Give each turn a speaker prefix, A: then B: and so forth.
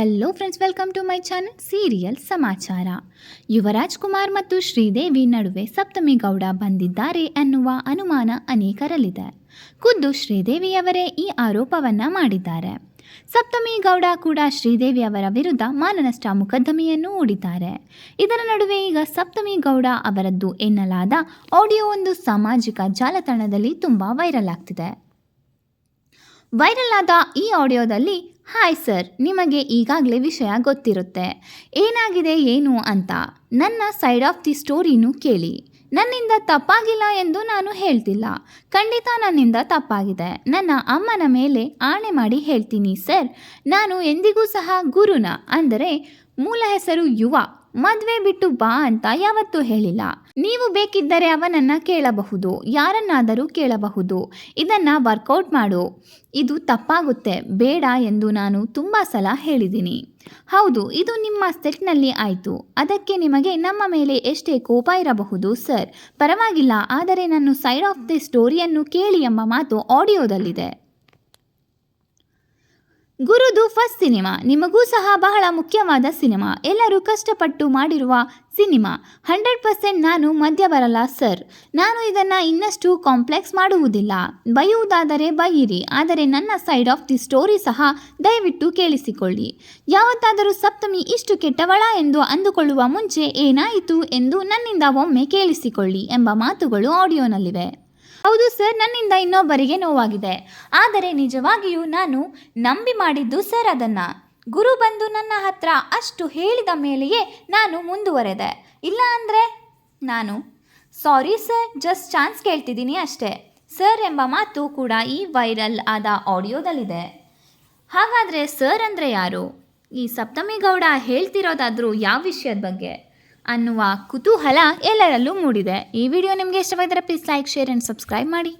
A: Hello friends welcome to my channel serial ಸಮಾಚಾರ ಯುವರಾಜ್ ಕುಮಾರ್ ಮತ್ತು ಶ್ರೀದೇವಿ ನಡುವೆ ಸಪ್ತಮಿ ಗೌಡ ಬಂದಿದ್ದಾರೆ ಅನ್ನುವ ಅನುಮಾನ ಅನೇಕರಲ್ಲಿದೆ. ಖುದ್ದು ಶ್ರೀದೇವಿಯವರೇ ಈ ಆರೋಪವನ್ನು ಮಾಡಿದ್ದಾರೆ. ಸಪ್ತಮಿ ಗೌಡ ಕೂಡ ಶ್ರೀದೇವಿ ಅವರ ವಿರುದ್ಧ ಮಾನನಷ್ಟ ಮೊಕದ್ದಮೆಯನ್ನು ಹೂಡಿದ್ದಾರೆ. ಇದರ ನಡುವೆ ಈಗ ಸಪ್ತಮಿ ಗೌಡ ಅವರದ್ದು ಎನ್ನಲಾದ ಆಡಿಯೋ ಒಂದು ಸಾಮಾಜಿಕ ಜಾಲತಾಣದಲ್ಲಿ ತುಂಬ ವೈರಲ್ ಆಗ್ತಿದೆ. ವೈರಲ್ ಆದ ಈ ಆಡಿಯೋದಲ್ಲಿ ಹಾಯ್ ಸರ್, ನಿಮಗೆ ಈಗಾಗಲೇ ವಿಷಯ ಗೊತ್ತಿರುತ್ತೆ. ಏನಾಗಿದೆ, ಏನು ಅಂತ. ನನ್ನ ಸೈಡ್ ಆಫ್ ದಿ ಸ್ಟೋರಿನೂ ಕೇಳಿ. ನನ್ನಿಂದ ತಪ್ಪಾಗಿಲ್ಲ ಎಂದು ನಾನು ಹೇಳ್ತಿಲ್ಲ. ಖಂಡಿತ ನನ್ನಿಂದ ತಪ್ಪಾಗಿದೆ. ನನ್ನ ಅಮ್ಮನ ಮೇಲೆ ಆಣೆ ಮಾಡಿ ಹೇಳ್ತೀನಿ ಸರ್. ನಾನು ಎಂದಿಗೂ ಸಹ ಗುರುನ. ಅಂದರೆ, ಮೂಲ ಹೆಸರು ಯುವ. ಮದುವೆ ಬಿಟ್ಟು ಬಾ ಅಂತ ಯಾವತ್ತೂ ಹೇಳಿಲ್ಲ. ನೀವು ಬೇಕಿದ್ದರೆ ಅವನನ್ನ ಕೇಳಬಹುದು, ಯಾರನ್ನಾದರೂ ಕೇಳಬಹುದು. ಇದನ್ನು ವರ್ಕೌಟ್ ಮಾಡು. ಇದು ತಪ್ಪಾಗುತ್ತೆ, ಬೇಡ ಎಂದು ನಾನು ತುಂಬ ಸಲ ಹೇಳಿದ್ದೀನಿ. ಹೌದು, ಇದು ನಿಮ್ಮ ಸೆಟ್ನಲ್ಲಿ ಆಯಿತು. ಅದಕ್ಕೆ ನಿಮಗೆ ನಮ್ಮ ಮೇಲೆ ಎಷ್ಟೇ ಕೋಪ ಇರಬಹುದು, ಸರ್. ಪರವಾಗಿಲ್ಲ, ಆದರೆ ನನ್ನ ಸೈಡ್ ಆಫ್ ದಿ ಸ್ಟೋರಿಯನ್ನು ಕೇಳಿ ಎಂಬ ಮಾತು ಆಡಿಯೋದಲ್ಲಿದೆ. ಗುರುದು ಫಸ್ಟ್ ಸಿನಿಮಾ. ನಿಮಗೂ ಸಹ ಬಹಳ ಮುಖ್ಯವಾದ ಸಿನಿಮಾ. ಎಲ್ಲರೂ ಕಷ್ಟಪಟ್ಟು ಮಾಡಿರುವ ಸಿನಿಮಾ. ಹಂಡ್ರೆಡ್ ಪರ್ಸೆಂಟ್ ನಾನು ಮಧ್ಯ ಬರಲ್ಲ ಸರ್. ನಾನು ಇದನ್ನು ಇನ್ನಷ್ಟು ಕಾಂಪ್ಲೆಕ್ಸ್ ಮಾಡುವುದಿಲ್ಲ. ಬೈಯುವುದಾದರೆ ಬೈಯಿರಿ. ಆದರೆ ನನ್ನ ಸೈಡ್ ಆಫ್ ದಿ ಸ್ಟೋರಿ ಸಹ ದಯವಿಟ್ಟು ಕೇಳಿಸಿಕೊಳ್ಳಿ. ಯಾವತ್ತಾದರೂ ಸಪ್ತಮಿ ಇಷ್ಟು ಕೆಟ್ಟವಳ ಎಂದು ಅಂದುಕೊಳ್ಳುವ ಮುಂಚೆ ಏನಾಯಿತು ಎಂದು ನನ್ನಿಂದ ಒಮ್ಮೆ ಕೇಳಿಸಿಕೊಳ್ಳಿ ಎಂಬ ಮಾತುಗಳು ಆಡಿಯೋನಲ್ಲಿವೆ. ಹೌದು ಸರ್, ನನ್ನಿಂದ ಇನ್ನೊಬ್ಬರಿಗೆ ನೋವಾಗಿದೆ. ಆದರೆ ನಿಜವಾಗಿಯೂ ನಾನು ನಂಬಿ ಮಾಡಿದ್ದು ಸರ್ ಅದನ್ನು. ಗುರು ಬಂದು ನನ್ನ ಹತ್ರ ಅಷ್ಟು ಹೇಳಿದ ಮೇಲೆಯೇ ನಾನು ಮುಂದುವರೆದೆ. ಇಲ್ಲ ಅಂದರೆ ನಾನು. ಸಾರಿ ಸರ್, ಜಸ್ಟ್ ಚಾನ್ಸ್ ಕೇಳ್ತಿದ್ದೀನಿ ಅಷ್ಟೇ. ಸರ್ ಎಂಬ ಮಾತು ಕೂಡ ಈ ವೈರಲ್ ಆದ ಆಡಿಯೋದಲ್ಲಿದೆ. ಹಾಗಾದರೆ ಸರ್ ಅಂದರೆ ಯಾರು? ಈ ಸಪ್ತಮಿ ಗೌಡ ಹೇಳ್ತಿರೋದಾದರೂ ಯಾವ ವಿಷಯದ ಬಗ್ಗೆ? ಅನ್ನುವ ಕುತೂಹಲ ಎಲ್ಲರಲ್ಲೂ ಮೂಡಿದೆ. ಈ ವಿಡಿಯೋ ನಿಮಗೆ ಇಷ್ಟವಾದರೆ please like share and subscribe ಮಾಡಿ.